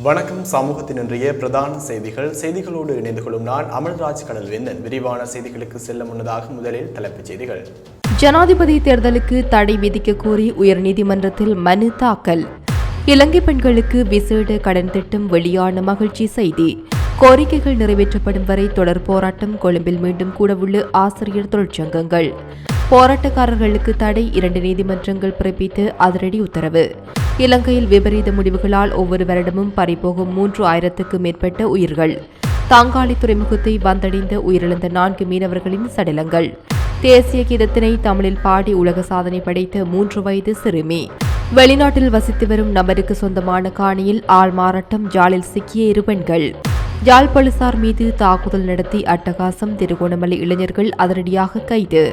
வணக்கம் சமூகத்தின் இன்றைய பிரதான செய்திகள். செய்திகளோடு இணைந்து கொள்ளும் நான் அமல்ராஜ் கடல்வேந்தன் விரிவான செய்திகளுக்கு செல்ல முன்னதாக முதலில் தலைப்புச் செய்திகள். ஜனாதிபதி தேர்தலுக்கு தடை விதிக்க கோரி உயர்நீதிமன்றத்தில் மனு தாக்கல். இலங்கை பெண்களுக்கு விசேட கடன் திட்டம் வெளியான மகிழ்ச்சி செய்தி. கோரிக்கைகள் நிறைவேற்றப்படும் வரை தொடர் போராட்டம் கொழும்பில் மீண்டும் கூடவுள்ள ஆசிரியர் தொழிற்சங்கங்கள். போராட்டக்காரர்களுக்கு தடை இரண்டு நீதிமன்றங்கள் பிறப்பித்து அதிரடி உத்தரவு. இலங்கையில் விபரீத முடிவுகளால் ஒவ்வொரு வருடமும் பறிபோகும் மூன்று ஆயிரத்துக்கு மேற்பட்ட உயிர்கள். தாங்காளி துறைமுகத்தை வந்தடைந்த உயிரிழந்த நான்கு மீனவர்களின் சடலங்கள். தேசிய கீதத்தினை தமிழில் பாடி உலக சாதனை படைத்த மூன்று வயது சிறுமி. வெளிநாட்டில் வசித்து வரும் நபருக்கு சொந்தமான காணியில் ஆள் மாறாட்டம் ஜாலில் சிக்கிய இரு பெண்கள். யாழ் போலீசார் மீது தாக்குதல் நடத்தி அட்டகாசம் திருகோணமலை இளைஞர்கள் அதிரடியாக கைது.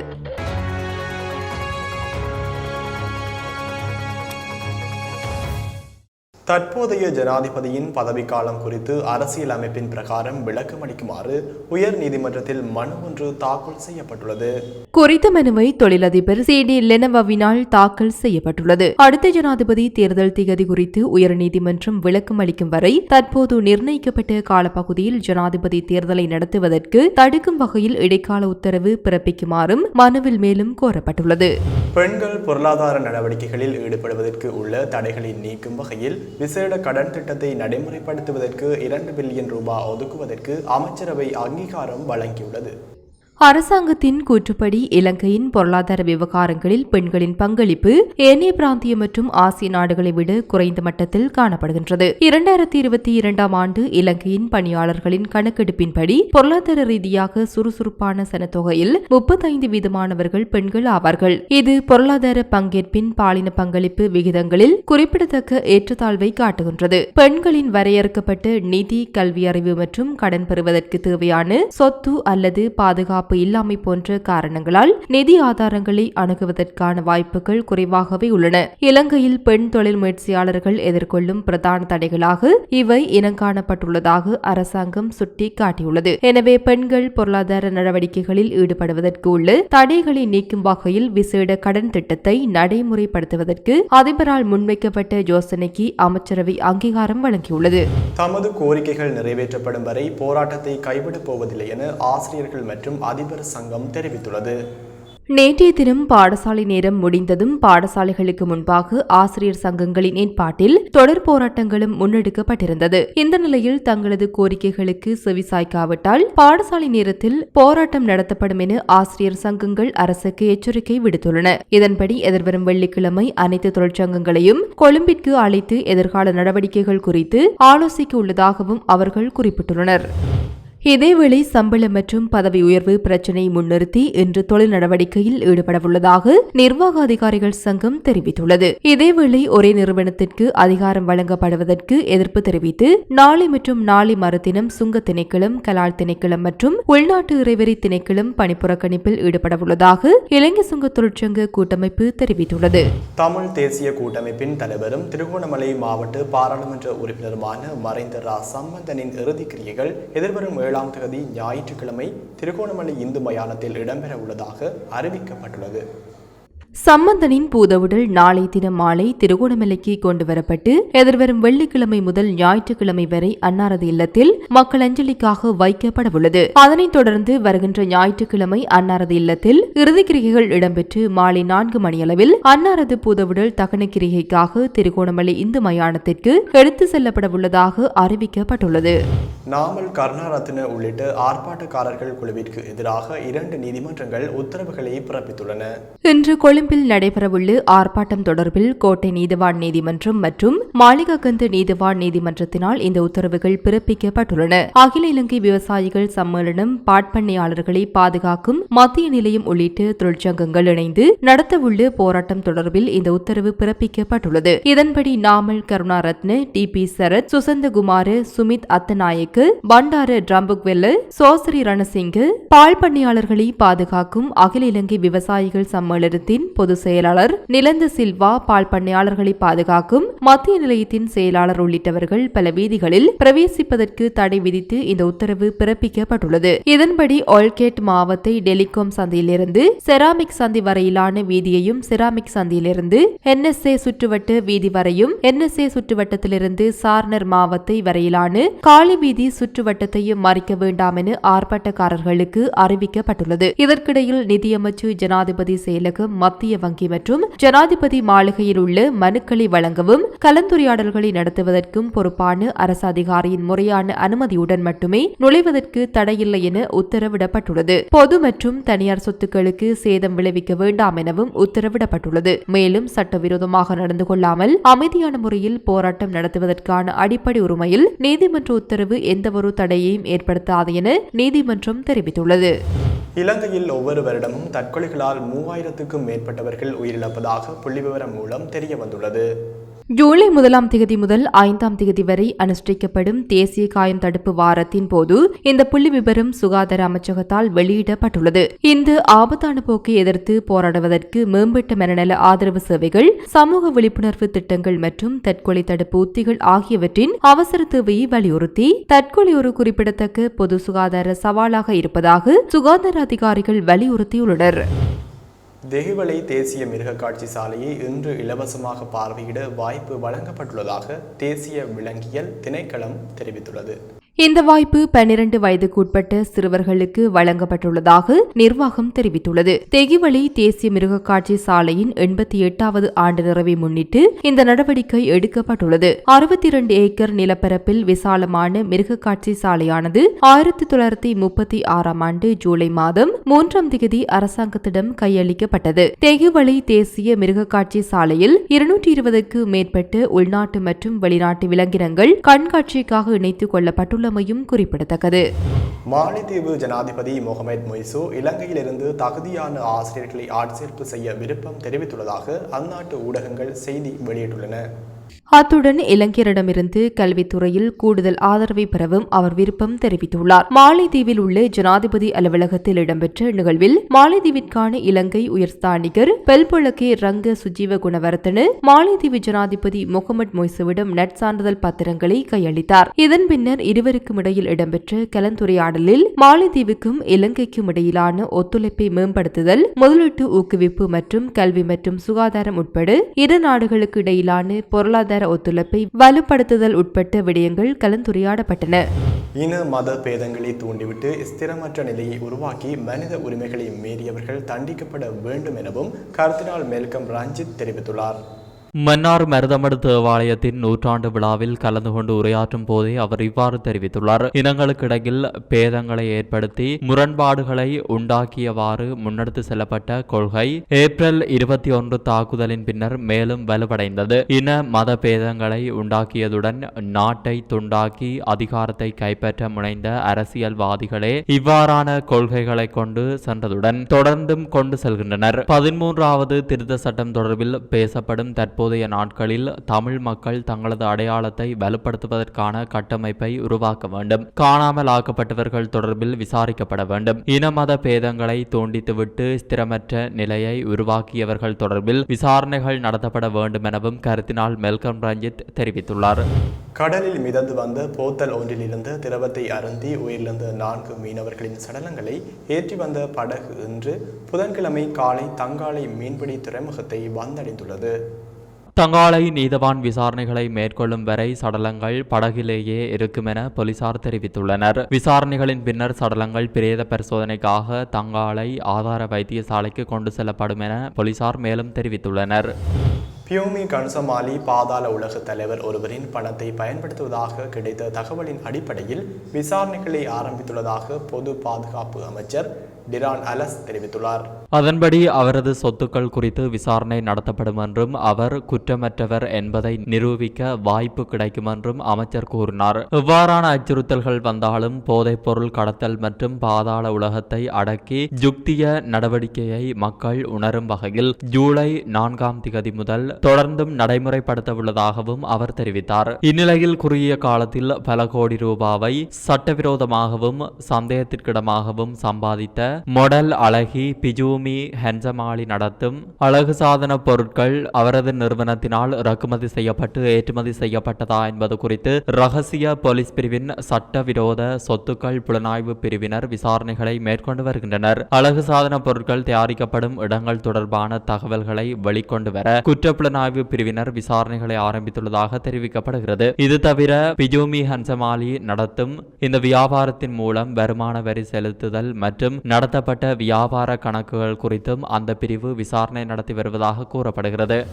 தற்போதைய ஜனாதிபதியின் பதவிக்காலம் குறித்து அரசியல் அமைப்பின் பிரகாரம் விளக்கம் அளிக்குமாறு உயர் நீதிமன்றத்தில் மனு ஒன்று தாக்கல் செய்யப்பட்டுள்ளது. குறித்த மனுவை தொழிலதிபர் சி. டி. லெனவவினால் தாக்கல் செய்யப்பட்டுள்ளது. அடுத்த ஜனாதிபதி தேர்தல் திகதி குறித்து உயர்நீதிமன்றம் விளக்கம் அளிக்கும் வரை தற்போது நிர்ணயிக்கப்பட்ட காலப்பகுதியில் ஜனாதிபதி தேர்தலை நடத்துவதற்கு தடுக்கும் வகையில் இடைக்கால உத்தரவு பிறப்பிக்குமாறும் மனுவில் மேலும் கோரப்பட்டுள்ளது. பெண்கள் பொருளாதார நடவடிக்கைகளில் ஈடுபடுவதற்கு உள்ள தடைகளை நீக்கும் வகையில் விசேட கடன் திட்டத்தை நடைமுறைப்படுத்துவதற்கு இரண்டு பில்லியன் ரூபாய் ஒதுக்குவதற்கு அமைச்சரவை அங்கீகாரம் வழங்கியுள்ளது. அரசாங்கத்தின் கூற்றுப்படி இலங்கையின் பொருளாதார விவகாரங்களில் பெண்களின் பங்களிப்பு ஏனைய பிராந்திய மற்றும் ஆசிய நாடுகளை விட குறைந்த மட்டத்தில் காணப்படுகின்றது. இரண்டாயிரத்தி இருபத்தி இரண்டாம் ஆண்டு இலங்கையின் பணியாளர்களின் கணக்கெடுப்பின்படி பொருளாதார ரீதியாக சுறுசுறுப்பான சனத்தொகையில் முப்பத்தைந்து வீதமானவர்கள் பெண்கள் ஆவார்கள். இது பொருளாதார பங்கேற்பின் பாலின பங்களிப்பு விகிதங்களில் குறிப்பிடத்தக்க ஏற்றத்தாழ்வை காட்டுகின்றது. பெண்களின் வரையறுக்கப்பட்ட நிதி கல்வி அறிவு மற்றும் கடன் பெறுவதற்கு தேவையான சொத்து அல்லது பாதுகாப்பு பாதுகாப்பு இல்லாமை போன்ற காரணங்களால் நிதி ஆதாரங்களை அணுகுவதற்கான வாய்ப்புகள் குறைவாகவே உள்ளன. இலங்கையில் பெண் தொழில் முயற்சியாளர்கள் எதிர்கொள்ளும் பிரதான தடைகளாக இவை இனங்காணப்பட்டுள்ளதாக அரசாங்கம் சுட்டிக்காட்டியுள்ளது. எனவே பெண்கள் பொருளாதார நடவடிக்கைகளில் ஈடுபடுவதற்கு உள்ள தடைகளை நீக்கும் வகையில் விசேட கடன் திட்டத்தை நடைமுறைப்படுத்துவதற்கு அதிபரால் முன்வைக்கப்பட்ட யோசனைக்கு அமைச்சரவை அங்கீகாரம் வழங்கியுள்ளது. தமது கோரிக்கைகள் நிறைவேற்றப்படும் வரை போராட்டத்தை கைவிடப் போவதில்லை என ஆசிரியர்கள் மற்றும் அதிபர் சங்கம் தெரிவித்துள்ளது. நேற்றைய தினம் பாடசாலை நேரம் முடிந்ததும் பாடசாலைகளுக்கு முன்பாக ஆசிரியர் சங்கங்களின் ஏற்பாட்டில் தொடர் போராட்டங்களும் முன்னெடுக்கப்பட்டிருந்தது. இந்த நிலையில் தங்களது கோரிக்கைகளுக்கு செவிசாய்க்காவிட்டால் பாடசாலை நேரத்தில் போராட்டம் நடத்தப்படும் என ஆசிரியர் சங்கங்கள் அரசுக்கு எச்சரிக்கை விடுத்துள்ளன. இதன்படி எதிர்வரும் வெள்ளிக்கிழமை அனைத்து தொழிற்சங்கங்களையும் கொழும்பிற்கு அழைத்து எதிர்கால நடவடிக்கைகள் குறித்து ஆலோசிக்க உள்ளதாகவும் அவர்கள் குறிப்பிட்டுள்ளனர். இதேவேளை சம்பளம் மற்றும் பதவி உயர்வு பிரச்சினை முன்னிறுத்தி இன்று தொழில் நடவடிக்கையில் ஈடுபடவுள்ளதாக நிர்வாக அதிகாரிகள் சங்கம் தெரிவித்துள்ளது. இதேவேளை ஒரே நிறுவனத்திற்கு அதிகாரம் வழங்கப்படுவதற்கு எதிர்ப்பு தெரிவித்து நாளை மற்றும் நாளை மறுதினம் சுங்க திணைக்களம் கலால் திணைக்களம் மற்றும் உள்நாட்டு இறைவரி திணைக்களம் பணிப்புறக்கணிப்பில் ஈடுபடவுள்ளதாக இலங்கை சுங்க தொழிற்சங்க கூட்டமைப்பு தெரிவித்துள்ளது. தமிழ் தேசிய கூட்டமைப்பின் தலைவரும் திருகோணமலை மாவட்ட பாராளுமன்ற உறுப்பினருமான மறைந்த ரா. சம்பந்தனின் இறுதிக்கிரியைகள் எதிர்வரும் ஏழாம் தேதி ஞாயிற்றுக்கிழமை திருகோணமலை இந்து மயானத்தில் இடம்பெற உள்ளதாக அறிவிக்கப்பட்டுள்ளது. சம்பந்தனின் பூதவுடல் நாளை தினம் மாலை திருகோணமலைக்கு கொண்டு வரப்பட்டு எதிர்வரும் வெள்ளிக்கிழமை முதல் ஞாயிற்றுக்கிழமை வரை அன்னாரது இல்லத்தில் மக்கள் அஞ்சலிக்காக வைக்கப்படவுள்ளது. அதனைத் தொடர்ந்து வருகின்ற ஞாயிற்றுக்கிழமை அன்னாரது இல்லத்தில் இறுதிக்கிரிகைகள் இடம்பெற்று மாலை நான்கு மணியளவில் அன்னாரது பூதவுடல் தகன கிரிகைக்காக திருகோணமலை இந்து மயானத்திற்கு எடுத்து செல்லப்படவுள்ளதாக அறிவிக்கப்பட்டுள்ளது. நாமல் கருணாரத்ன உள்ளிட்ட ஆர்ப்பாட்டக்காரர்கள் குழுவிற்கு எதிராக இரண்டு நீதிமன்றங்கள் உத்தரவுகளை பிறப்பித்துள்ளன. இன்று கொழும்பில் நடைபெறவுள்ள ஆர்ப்பாட்டம் தொடர்பில் கோட்டை நீதிவான் நீதிமன்றம் மற்றும் மாளிகாகந்து நீதிவான் நீதிமன்றத்தினால் இந்த உத்தரவுகள் பிறப்பிக்கப்பட்டுள்ளன. அகில இலங்கை விவசாயிகள் சம்மேளனம் பாட்பண்ணையாளர்களை பாதுகாக்கும் மத்திய நிலையம் உள்ளிட்ட தொழிற்சங்கங்கள் இணைந்து நடத்தவுள்ள போராட்டம் தொடர்பில் இந்த உத்தரவு பிறப்பிக்கப்பட்டுள்ளது. இதன்படி நாமல் கருணாரத்ன டி பி சரத் சுசந்தகுமார் சுமித் அத்தநாயக்க பண்டார டிரம்புக்வெல்ல சோசரி ரணசிங்க பால் பண்ணையாளர்களை பாதுகாக்கும் அகில இலங்கை விவசாயிகள் சம்மேளனத்தின் பொதுச் செயலாளர் நிலந்து சில்வா பால் பண்ணையாளர்களை பாதுகாக்கும் மத்திய நிலையத்தின் செயலாளர் உள்ளிட்டவர்கள் பல வீதிகளில் பிரவேசிப்பதற்கு தடை விதித்து இந்த உத்தரவு பிறப்பிக்கப்பட்டுள்ளது. இதன்படி ஆல்கேட் மாவத்தை டெலிகாம் சந்தையிலிருந்து செராமிக் சந்தி வரையிலான வீதியையும் செராமிக் சந்தியிலிருந்து என்எஸ்ஏ சுற்றுவட்ட வீதி வரையும் என்எஸ்ஏ சுற்றுவட்டத்திலிருந்து சார்னர் மாவத்தை வரையிலான காலி வீதி சுற்றுவட்டத்தையும் மறிக்க வேண்டாம் என ஆர்ப்பாட்டக்காரர்களுக்கு அறிவிக்கப்பட்டுள்ளது. இதற்கிடையில் நிதியமைச்சு ஜனாதிபதி செயலகம் மத்திய வங்கி மற்றும் ஜனாதிபதி மாளிகையில் உள்ள மனுக்களை வழங்கவும் கலந்துரையாடல்களை நடத்துவதற்கும் பொறுப்பான அரசு அதிகாரியின் முறையான அனுமதியுடன் மட்டுமே நுழைவதற்கு தடையில்லை என உத்தரவிடப்பட்டுள்ளது. பொது மற்றும் தனியார் சொத்துக்களுக்கு சேதம் விளைவிக்க வேண்டாம் எனவும் உத்தரவிடப்பட்டுள்ளது. மேலும் சட்டவிரோதமாக நடந்து கொள்ளாமல் அமைதியான முறையில் போராட்டம் நடத்துவதற்கான அடிப்படை உரிமையில் நீதிமன்ற உத்தரவு எந்தவொரு தடையையும் ஏற்படுத்தாது என நீதிமன்றம் தெரிவித்துள்ளது. இலங்கையில் ஒவ்வொரு வருடமும் தற்கொலைகளால் மூவாயிரத்துக்கும் மேற்பட்ட மேற்பட்டவர்கள் உயிரிழப்பதாக புள்ளிவிவரம் மூலம் தெரிய வந்துள்ளது ஜூலை முதலாம் திகதி முதல் ஐந்தாம் திகதி வரை அனுஷ்டிக்கப்படும் தேசிய காயம் தடுப்பு வாரத்தின் போது இந்த புள்ளி விபரம் சுகாதார அமைச்சகத்தால் வெளியிடப்பட்டுள்ளது. இந்த ஆபத்தான போக்கை எதிர்த்து போராடுவதற்கு மேம்பட்ட மனநல ஆதரவு சேவைகள் சமூக விழிப்புணர்வு திட்டங்கள் மற்றும் தற்கொலை தடுப்பு உத்திகள் ஆகியவற்றின் அவசர தேவையை வலியுறுத்தி தற்கொலை ஒரு குறிப்பிடத்தக்க பொது சுகாதார சவாலாக இருப்பதாக சுகாதார அதிகாரிகள் வலியுறுத்தியுள்ளனர். தெஹிவளை தேசிய மிருகக்காட்சி சாலையை இன்று இலவசமாக பார்வையிட வாய்ப்பு வழங்கப்பட்டுள்ளதாக தேசிய விலங்கியல் திணைக்களம் தெரிவித்துள்ளது. இந்த வாய்ப்பு பன்னிரண்டு வயதுக்குட்பட்ட சிறுவர்களுக்கு வழங்கப்பட்டுள்ளதாக நிர்வாகம் தெரிவித்துள்ளது. தெகிவழி தேசிய மிருகக்காட்சி சாலையின் எண்பத்தி எட்டாவது ஆண்டு நிறைவை முன்னிட்டு இந்த நடவடிக்கை எடுக்கப்பட்டுள்ளது. அறுபத்தி இரண்டு ஏக்கர் நிலப்பரப்பில் விசாலமான மிருகக்காட்சி சாலையானது ஆயிரத்தி தொள்ளாயிரத்தி முப்பத்தி ஆறாம் ஆண்டு ஜூலை மாதம் மூன்றாம் திகதி அரசாங்கத்திடம் கையளிக்கப்பட்டது. தெகுவளி தேசிய மிருகக்காட்சி சாலையில் இருநூற்றி இருபதுக்கு மேற்பட்ட உள்நாட்டு மற்றும் வெளிநாட்டு விலங்கினங்கள் கண்காட்சிக்காக இணைத்துக் உள்ளமையும் குறிப்பிடத்தக்கது. மாலைத்தீவு ஜனாதிபதி முகமது மொய்சு இலங்கையிலிருந்து தகுதியான ஆசிரியர்களை ஆட்சேர்ப்பு செய்ய விருப்பம் தெரிவித்துள்ளதாக அந்நாட்டு ஊடகங்கள் செய்தி வெளியிட்டுள்ளன. அத்துடன் இலங்கையரிடமிருந்து கல்வித்துறையில் கூடுதல் ஆதரவை பெறவும் அவர் விருப்பம் தெரிவித்துள்ளார். மாலைதீவில் உள்ள ஜனாதிபதி அலுவலகத்தில் இடம்பெற்ற நிகழ்வில் மாலைதீவிற்கான இலங்கை உயர்ஸ்தானிகர் பெல்பொலகே ரங்க சுஜீவ குணவர்த்தன மாலைதீவு ஜனாதிபதி முகமது மொய்சுவிடம் நட்சான்றிதழ் பத்திரங்களை கையளித்தார். இதன் பின்னர் இருவருக்கும் இடையில் இடம்பெற்ற கலந்துரையாடலில் மாலைதீவுக்கும் இலங்கைக்கும் இடையிலான ஒத்துழைப்பை மேம்படுத்துதல் முதலீட்டு ஊக்குவிப்பு மற்றும் கல்வி மற்றும் சுகாதாரம் உட்பட இரு நாடுகளுக்கு இடையிலான பொருளாதார ஒத்துழைப்பை வலுப்படுத்துதல் உட்பட்ட விடயங்கள் கலந்துரையாடப்பட்டன. இன மத பேதங்களை தூண்டிவிட்டு ஸ்திரமற்ற நிலையை உருவாக்கி மனித உரிமைகளை மீறியவர்கள் தண்டிக்கப்பட வேண்டும் எனவும் கர்தினால் மேல்கம் ரஞ்சித் தெரிவித்துள்ளார். மன்னார் மருதமடு தேவாலயத்தின் நூற்றாண்டு விழாவில் கலந்து கொண்டு உரையாற்றும் போதே அவர் இவ்வாறு தெரிவித்துள்ளார். இனங்களுக்கிடையில் பேதங்களை ஏற்படுத்தி முரண்பாடுகளை உண்டாக்கியவாறு முன்னெடுத்து செல்லப்பட்ட கொள்கை ஏப்ரல் இருபத்தி ஒன்று தாக்குதலின் பின்னர் மேலும் வலுவடைந்தது. இன மத பேதங்களை உண்டாக்கியதுடன் நாட்டை துண்டாக்கி அதிகாரத்தை கைப்பற்ற முனைந்த அரசியல்வாதிகளே இவ்வாறான கொள்கைகளை கொண்டு சென்றதுடன் தொடர்ந்தும் கொண்டு செல்கின்றனர். பதிமூன்றாவது திருத்த சட்டம் தொடர்பில் பேசப்படும் தற்போதைய நாட்களில் தமிழ் மக்கள் தங்களது அடையாளத்தை வலுப்படுத்துவதற்கான கட்டமைப்பை உருவாக்க வேண்டும். காணாமல் ஆக்கப்பட்டவர்கள் தொடர்பில் விசாரிக்கப்பட வேண்டும். இன மத பேதங்களை தூண்டித்துவிட்டு ஸ்திரமற்ற நிலையை உருவாக்கியவர்கள் தொடர்பில் விசாரணைகள் நடத்தப்பட வேண்டும் எனவும் கருத்தினால் மெல்கம் ரஞ்சித் தெரிவித்துள்ளார். கடலில் மிதந்து வந்த போத்தல் ஒன்றிலிருந்து திரவத்தை அருந்தி உயிரிழந்த நான்கு மீனவர்களின் சடலங்களை ஏற்றி வந்த படகு இன்று புதன்கிழமை காலை தங்காலை மீன்பிடி துறைமுகத்தை வந்தடைந்துள்ளது. தங்காலை நீதவான் விசாரணைகளை மேற்கொள்ளும் வரை சடலங்கள் படகிலேயே இருக்கும் என போலீசார் தெரிவித்துள்ளனர். விசாரணைகளின் பின்னர் சடலங்கள் பிரேத பரிசோதனைக்காக தங்காலை ஆதார வைத்தியசாலைக்கு கொண்டு செல்லப்படும் என போலீசார் மேலும் தெரிவித்துள்ளனர். பியூமி கன்சமாலி பாதாள உலக தலைவர் ஒருவரின் பணத்தை பயன்படுத்துவதாக கிடைத்த தகவலின் அடிப்படையில் விசாரணைகளை ஆரம்பித்துள்ளதாக பொது பாதுகாப்பு அமைச்சர் டிரான் அலஸ் தெரிவித்துள்ளார். அதன்படி அவரது சொத்துக்கள் குறித்து விசாரணை நடத்தப்படும் என்றும் அவர் குற்றமற்றவர் என்பதை நிரூபிக்க வாய்ப்பு கிடைக்கும் என்றும் அமைச்சர் கூறினார். இவ்வாறான அச்சுறுத்தல்கள் வந்தாலும் போதைப் பொருள் கடத்தல் மற்றும் பாதாள உலகத்தை அடக்கி ஜுக்திய நடவடிக்கையை மக்கள் உணரும் வகையில் ஜூலை நான்காம் திகதி முதல் தொடர்ந்தும் நடைமுறைப்படுத்த உள்ளதாகவும் அவர் தெரிவித்தார். இந்நிலையில் குறுகிய காலத்தில் பல கோடி ரூபாவை சட்டவிரோதமாகவும் சந்தேகத்திற்கிடமாகவும் சம்பாதித்த மொடல் அழகி பிஜு பூமி ஹென்சமாலி நடத்தும் அழகு சாதன பொருட்கள் அவரது நிறுவனத்தினால் இறக்குமதி செய்யப்பட்டு ஏற்றுமதி செய்யப்பட்டதா என்பது குறித்து ரகசிய போலீஸ் பிரிவின் சட்டவிரோத சொத்துக்கள் புலனாய்வு பிரிவினர் விசாரணைகளை மேற்கொண்டு வருகின்றனர். அழகு சாதன பொருட்கள் தயாரிக்கப்படும் இடங்கள் தொடர்பான தகவல்களை வெளிக்கொண்டு வர குற்றப்புலனாய்வு பிரிவினர் விசாரணைகளை ஆரம்பித்துள்ளதாக தெரிவிக்கப்படுகிறது. இது தவிர பிஜூமி ஹன்சமாலி நடத்தும் இந்த வியாபாரத்தின் மூலம் வருமான வரி செலுத்துதல் மற்றும் நடத்தப்பட்ட வியாபார கணக்குகள் குறித்தும் அந்த பிரிவு விசாரணை நடத்தி வருவதாக கூறப்படுகிறது.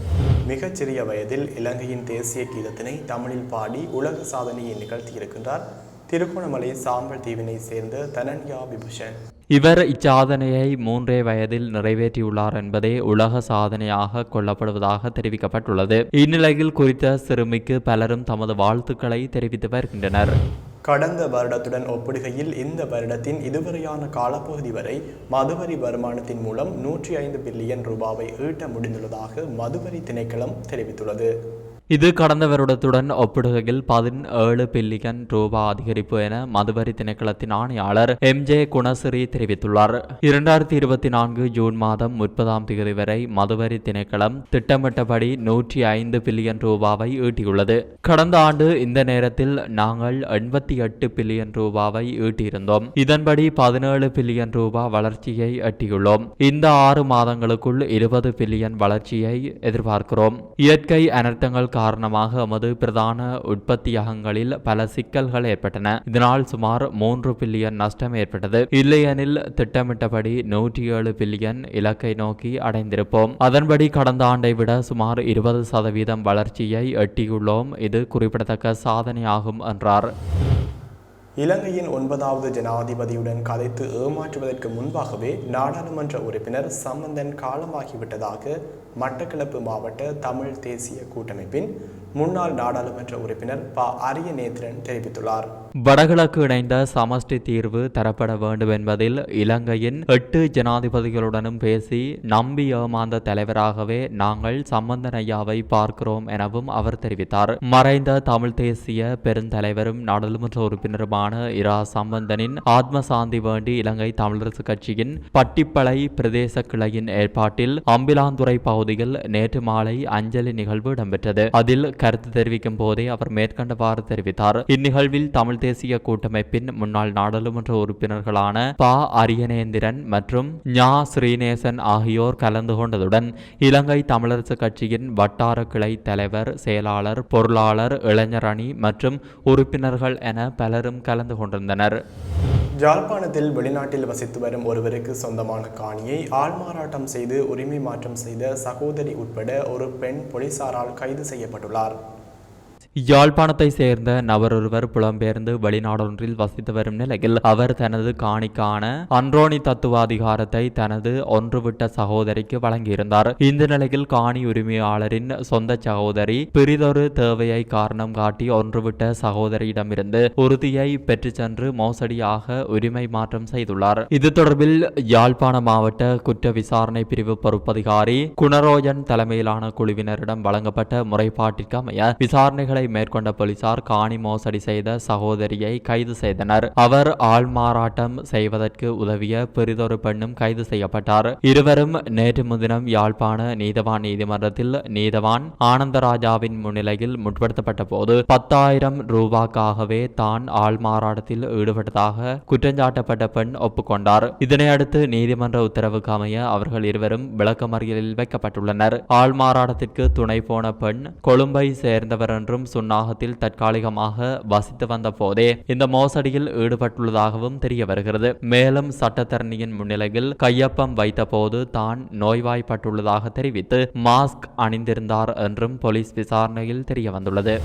மிகச்சிறிய வயதில் இலங்கையின் தேசிய கீதத்தினை தமிழில் பாடி உலக சாதனையை நிகழ்த்தியிருக்கின்றார் திருகோணமலை சாம்பல் தீவினை சேர்ந்த தனன்யா விபூஷன். இவர் இச்சாதனையை மூன்றே வயதில் நிறைவேற்றியுள்ளார் என்பதே உலக சாதனையாக கொள்ளப்படுவதாக தெரிவிக்கப்பட்டுள்ளது. இந்நிலையில் குறித்த சிறுமிக்கு பலரும் தமது வாழ்த்துக்களை தெரிவித்து வருகின்றனர். கடந்த வருடத்துடன் ஒப்பிடுகையில் இந்த வருடத்தின் இதுவரையான காலப்பகுதி வரை மதுவரி வருமானத்தின் மூலம் நூற்றி ஐந்து பில்லியன் ரூபாவை ஈட்ட முடிந்துள்ளதாக மதுவரி திணைக்களம் தெரிவித்துள்ளது. இது கடந்த வருடத்துடன் ஒப்பிடுகையில் பதினேழு பில்லியன் ரூபாய் அதிகரிப்பு என மதுவரி திணைக்களத்தின் ஆணையாளர் எம் ஜே குணசிறி தெரிவித்துள்ளார் இரண்டாயிரத்தி இருபத்தி நான்கு ஜூன் மாதம் முப்பதாம் தேதி வரை மதுவரி திணைக்களம் திட்டமிட்டபடி நூற்றி ஐந்து பில்லியன் ரூபாவை ஈட்டியுள்ளது கடந்த ஆண்டு இந்த நேரத்தில் நாங்கள் எண்பத்தி எட்டு பில்லியன் ரூபாவை ஈட்டியிருந்தோம் இதன்படி பதினேழு பில்லியன் ரூபாய் வளர்ச்சியை எட்டியுள்ளோம் இந்த ஆறு மாதங்களுக்குள் இருபது பில்லியன் வளர்ச்சியை எதிர்பார்க்கிறோம் இயற்கை அனர்த்தங்கள் காரணமாக எமது பிரதான உற்பத்தியகங்களில் பல சிக்கல்கள் ஏற்பட்டன. இதனால் சுமார் மூன்று பில்லியன் நஷ்டம் ஏற்பட்டது. இல்லையெனில் திட்டமிட்டபடி நூற்றி ஏழு பில்லியன் இலக்கை நோக்கி அடைந்திருப்போம். அதன்படி கடந்த ஆண்டை விட சுமார் இருபது சதவீதம் வளர்ச்சியை எட்டியுள்ளோம். இது குறிப்பிடத்தக்க சாதனையாகும் என்றார். இலங்கையின் ஒன்பதாவது ஜனாதிபதியுடன் கதைத்து ஏமாற்றுவதற்கு முன்பாகவே நாடாளுமன்ற உறுப்பினர் சம்பந்தன் காலமாகிவிட்டதாக மட்டக்களப்பு மாவட்ட தமிழ் தேசிய கூட்டமைப்பின் முன்னாள் நாடாளுமன்ற உறுப்பினர் ப. அரியநேத்திரன் தெரிவித்துள்ளார். வடகிழக்கு இணைந்த சமஷ்டி தீர்வு தரப்பட வேண்டும் என்பதில் இலங்கையின் எட்டு ஜனாதிபதிகளுடனும் பேசி நம்பி ஏமாந்த தலைவராகவே நாங்கள் சம்பந்தன் ஐயாவை பார்க்கிறோம் எனவும் அவர் தெரிவித்தார். மறைந்த தமிழ் தேசிய பெருந்தலைவரும் நாடாளுமன்ற உறுப்பினருமான இரா சம்பந்தனின் ஆத்ம சாந்தி வேண்டி இலங்கை தமிழரசு கட்சியின் பட்டிப்பளை பிரதேச கிளையின் ஏற்பாட்டில் அம்பிலாந்துறை பகுதியில் நேற்று மாலை அஞ்சலி நிகழ்வு இடம்பெற்றது. அதில் கருத்து தெரிவிக்கும் போதே அவர் மேற்கண்டவாறு தெரிவித்தார். இந்நிகழ்வில் தமிழ் தேசிய கூட்டமைப்பின் முன்னாள் நாடாளுமன்ற உறுப்பினர்களான பா. அரியநேந்திரன் மற்றும் ஞா. ஸ்ரீநேசன் ஆகியோர் கலந்து கொண்டதுடன் இலங்கை தமிழரசு கட்சியின் வட்டார கிளை தலைவர் செயலாளர் பொருளாளர் இளைஞரணி மற்றும் உறுப்பினர்கள் என பலரும் கலந்து கொண்டிருந்தனர். ஜாழ்ப்பாணத்தில் வெளிநாட்டில் வசித்து வரும் ஒருவருக்கு சொந்தமான காணியை ஆள்மாறாட்டம் செய்து உரிமை மாற்றம் செய்த சகோதரி உட்பட ஒரு பெண் போலீசாரால் கைது செய்யப்பட்டுள்ளார். யாழ்ப்பாணத்தை சேர்ந்த நபரொருவர் புலம்பெயர்ந்து வெளிநாடொன்றில் வசித்து வரும் நிலையில் அவர் தனது காணிக்கான அன்ரோனி தத்துவாதிகாரத்தை தனது ஒன்றுவிட்ட சகோதரிக்கு வழங்கியிருந்தார். இந்த நிலையில் காணி உரிமையாளரின் சொந்த சகோதரி பிரிதொரு தேவையை காரணம் காட்டி ஒன்றுவிட்ட சகோதரியிடமிருந்து உறுதியை பெற்று சென்று மோசடியாக உரிமை மாற்றம் செய்துள்ளார். இது தொடர்பில் யாழ்ப்பாண மாவட்ட குற்ற விசாரணை பிரிவு பொறுப்பதிகாரி குணரோஜன் தலைமையிலான குழுவினரிடம் வழங்கப்பட்ட முறைப்பாட்டிற்கு அமைய விசாரணைகளை மேற்கொண்ட போலீசார் காணி மோசடி செய்த சகோதரியை கைது செய்தனர். அவர் ஆள்மாறாட்டம் செய்வதற்கு உதவிய பெரிதொரு பெண்ணும் கைது செய்யப்பட்டார். இருவரும் நேற்று முன்தினம் யாழ்ப்பாண நீதவான் நீதிமன்றத்தில் நீதவான் ஆனந்தராஜாவின் முன்னிலையில் முற்படுத்தப்பட்ட போது பத்தாயிரம் ரூபாக்காகவே தான் ஆள்மாறாட்டத்தில் ஈடுபட்டதாக குற்றஞ்சாட்டப்பட்ட பெண் ஒப்புக்கொண்டார். இதனையடுத்து நீதிமன்ற உத்தரவுக்கு அமைய அவர்கள் இருவரும் விளக்கமறியலில் வைக்கப்பட்டுள்ளனர். ஆள்மாறாட்டத்திற்கு துணை போன பெண் கொழும்பை சேர்ந்தவர் என்றும் சுன்னாகத்தில் தற்காலிகமாக வசித்து வந்த போதே இந்த மோசடியில் ஈடுபட்டுள்ளதாகவும் தெரிய வருகிறது. மேலும் சட்டத்தரணியின் முன்னிலையில் கையொப்பம் வைத்தபோது தான் நோய்வாய்ப்பட்டுள்ளதாக தெரிவித்து மாஸ்க் அணிந்திருந்தார் என்றும் போலீஸ் விசாரணையில் தெரிய வந்துள்ளது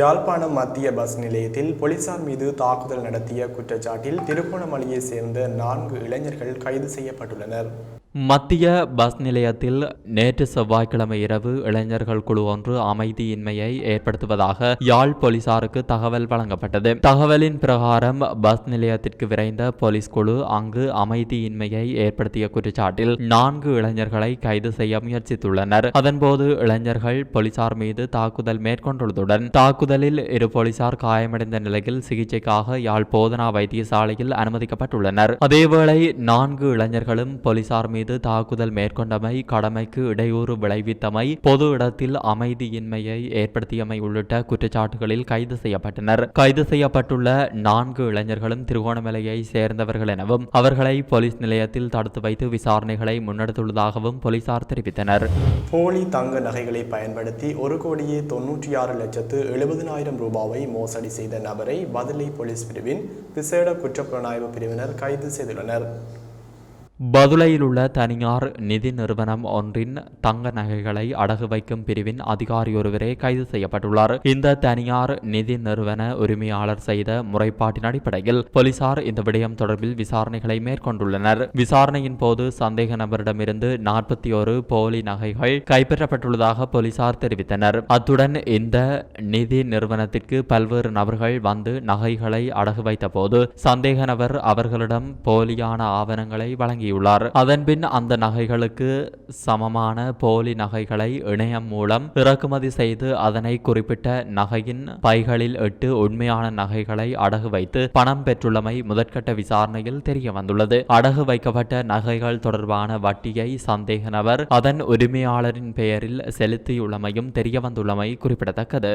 யாழ்ப்பாணம் மத்திய பஸ் நிலையத்தில் போலீசார் மீது தாக்குதல் நடத்திய குற்றச்சாட்டில் திருகோணமலையை சேர்ந்த நான்கு இளைஞர்கள் கைது செய்யப்பட்டுள்ளனர். மத்திய பஸ் நிலையத்தில் நேற்று செவ்வாய்க்கிழமை இரவு இளைஞர்கள் குழு ஒன்று அமைதியின்மையை ஏற்படுத்துவதாக யாழ் போலீசாருக்கு தகவல் வழங்கப்பட்டது. தகவலின் பிரகாரம் பஸ் நிலையத்திற்கு விரைந்த போலீஸ் குழு அங்கு அமைதியின்மையை ஏற்படுத்திய குற்றச்சாட்டில் நான்கு இளைஞர்களை கைது செய்ய முயற்சித்துள்ளனர். அதன்போது இளைஞர்கள் போலீசார் மீது தாக்குதல் மேற்கொண்டுள்ளதுடன் தாக்குதலில் இரு போலீசார் காயமடைந்த நிலையில் சிகிச்சைக்காக யாழ் போதனா வைத்தியசாலையில் அனுமதிக்கப்பட்டுள்ளனர். அதேவேளை நான்கு இளைஞர்களும் போலீசார் மீது தாக்குதல் மேற்கொண்டமை கடமைக்கு இடையூறு விளைவித்தமை பொது இடத்தில் அமைதியின்மையை ஏற்படுத்தியமை உள்ளிட்ட குற்றச்சாட்டுகளில் கைது செய்யப்பட்டனர். கைது செய்யப்பட்டுள்ள நான்கு இளைஞர்களும் திருகோணமலையை சேர்ந்தவர்கள் எனவும் அவர்களை போலீஸ் நிலையத்தில் தடுத்து வைத்து விசாரணைகளை முன்னெடுத்துள்ளதாகவும் போலீசார் தெரிவித்தனர். போலி தங்க நகைகளை பயன்படுத்தி ஒரு கோடியே தொன்னூற்றி ஆறு லட்சத்து எழுபதினாயிரம் ரூபாவை மோசடி செய்த நபரை பதிலை போலீஸ் பிரிவின் விசேட குற்றப்புலனாய்வு பிரிவினர் கைது செய்துள்ளனர். பதுளையில் உள்ள தனியார் நிதி நிறுவனம் ஒன்றின் தங்க நகைகளை அடகு வைக்கும் பிரிவின் அதிகாரி ஒருவரே கைது செய்யப்பட்டுள்ளார். இந்த தனியார் நிதி நிறுவன உரிமையாளர் செய்த முறைப்பாட்டின் அடிப்படையில் போலீசார் இந்த விடயம் தொடர்பில் விசாரணைகளை மேற்கொண்டுள்ளனர். விசாரணையின் போது சந்தேக நபரிடமிருந்து நாற்பத்தி ஒரு போலி நகைகள் கைப்பற்றப்பட்டுள்ளதாக போலீசார் தெரிவித்தனர். அத்துடன் இந்த நிதி நிறுவனத்திற்கு பல்வேறு நபர்கள் வந்து நகைகளை அடகு வைத்த போது சந்தேக நபர் அவர்களிடம் போலியான ஆவணங்களை வழங்கியுள்ளார் அதன்பின் அந்த நகைகளுக்கு சமமான போலி நகைகளை இணையம் மூலம் இறக்குமதி செய்து அதனை குறிப்பிட்ட நகையின் பைகளில் இட்டு உண்மையான நகைகளை அடகு வைத்து பணம் பெற்றுள்ளமை முதற்கட்ட விசாரணையில் தெரிய வந்துள்ளது. அடகு வைக்கப்பட்ட நகைகள் தொடர்பான வட்டியை சந்தேக நபர் அதன் உரிமையாளரின் பெயரில் செலுத்தியுள்ளமையும் தெரிய வந்துள்ளமை குறிப்பிடத்தக்கது.